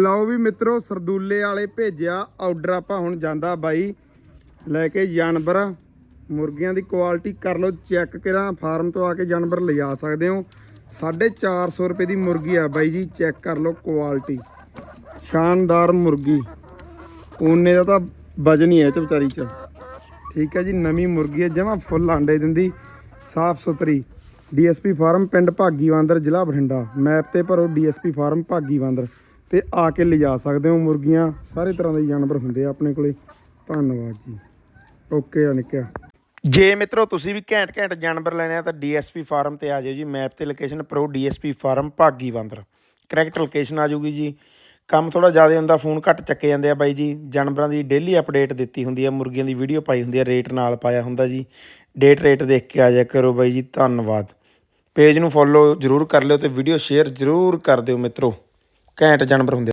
ਲਓ ਵੀ ਮਿੱਤਰੋ, ਸਰਦੂਲੇ ਵਾਲੇ ਭੇਜਿਆ ਆਰਡਰ ਆਪਾਂ ਹੁਣ ਜਾਂਦਾ ਬਾਈ। ਲੈ ਕੇ ਜਾਨਵਰ, ਮੁਰਗੀਆਂ ਦੀ ਕੁਆਲਿਟੀ ਕਰ ਲਓ ਚੈੱਕ ਕਰਾਂ ਫਾਰਮ ਤੋਂ ਆ ਕੇ ਜਾਨਵਰ ਲਿਜਾ ਸਕਦੇ ਹੋ। 450 ਰੁਪਏ ਦੀ ਮੁਰਗੀ ਆ ਬਾਈ ਜੀ ਚੈੱਕ ਕਰ ਲਓ ਕੁਆਲਿਟੀ ਸ਼ਾਨਦਾਰ ਮੁਰਗੀ। ਉਹਨੇ ਦਾ ਤਾਂ ਵਜਨ ਹੀ ਹੈ ਇਹ ਵਿਚਾਰੀ ਚ। ਠੀਕ ਹੈ ਜੀ, ਨਵੀਂ ਮੁਰਗੀ ਹੈ, ਜਮਾ ਫੁੱਲ ਆਂਡੇ ਦਿੰਦੀ। ਸਾਫ਼ ਸੁਥਰੀ। ਡੀਐਸਪੀ ਫਾਰਮ ਪਿੰਡ ਭਾਗੀਵਾਂਦਰ ਜ਼ਿਲ੍ਹਾ ਬਠਿੰਡਾ। ਮੈਪ ਤੇ ਭਰੋ ਡੀਐਸਪੀ ਫਾਰਮ ਭਾਗੀਵਾਂਦਰ ਤੇ ਆ ਕੇ ਲਿਜਾ ਸਕਦੇ ਹੋ ਮੁਰਗੀਆਂ। ਸਾਰੇ ਤਰ੍ਹਾਂ ਦੇ ਜਾਨਵਰ ਹੁੰਦੇ ਆ ਆਪਣੇ ਕੋਲੇ। ਧੰਨਵਾਦ ਜੀ। ਓਕੇ ਆ ਜੇ ਮਿੱਤਰੋ, ਤੁਸੀਂ ਵੀ ਘੈਂਟ ਘੈਂਟ ਜਾਨਵਰ ਲੈਣੇ ਆ ਤਾਂ ਡੀਐਸਪੀ ਫਾਰਮ ਤੇ ਆ ਜਾਓ ਜੀ। ਮੈਪ ਤੇ ਲੋਕੇਸ਼ਨ ਪ੍ਰੋ ਡੀਐਸਪੀ ਫਾਰਮ ਭਾਗੀ ਭਾਗੀਵਾਂਦਰ ਕਰੈਕਟ ਲੋਕੇਸ਼ਨ ਆ ਜੂਗੀ ਜੀ। ਕੰਮ ਥੋੜਾ ਜ਼ਿਆਦਾ ਹੁੰਦਾ, ਫੋਨ ਘੱਟ ਚੱਕੇ ਜਾਂਦੇ ਆ ਬਾਈ ਜੀ। ਜਾਨਵਰਾਂ ਦੀ ਡੇਲੀ ਅਪਡੇਟ ਦਿੱਤੀ ਹੁੰਦੀ ਆ, ਮੁਰਗੀਆਂ ਦੀ ਵੀਡੀਓ ਪਾਈ ਹੁੰਦੀ ਆ ਰੇਟ ਨਾਲ ਪਾਇਆ ਹੁੰਦਾ ਜੀ। ਡੇਟ ਰੇਟ ਦੇਖ ਕੇ ਆ ਜਾਇਆ ਕਰੋ ਬਾਈ ਜੀ। ਧੰਨਵਾਦ। ਪੇਜ ਨੂੰ ਫੋਲੋ ਜਰੂਰ ਕਰ ਲਿਓ ਤੇ ਵੀਡੀਓ ਸ਼ੇਅਰ ਜਰੂਰ ਕਰ ਦਿਓ ਮਿੱਤਰੋ। ਘੈਂਟ ਜਾਨਵਰ ਹੁੰਦੇ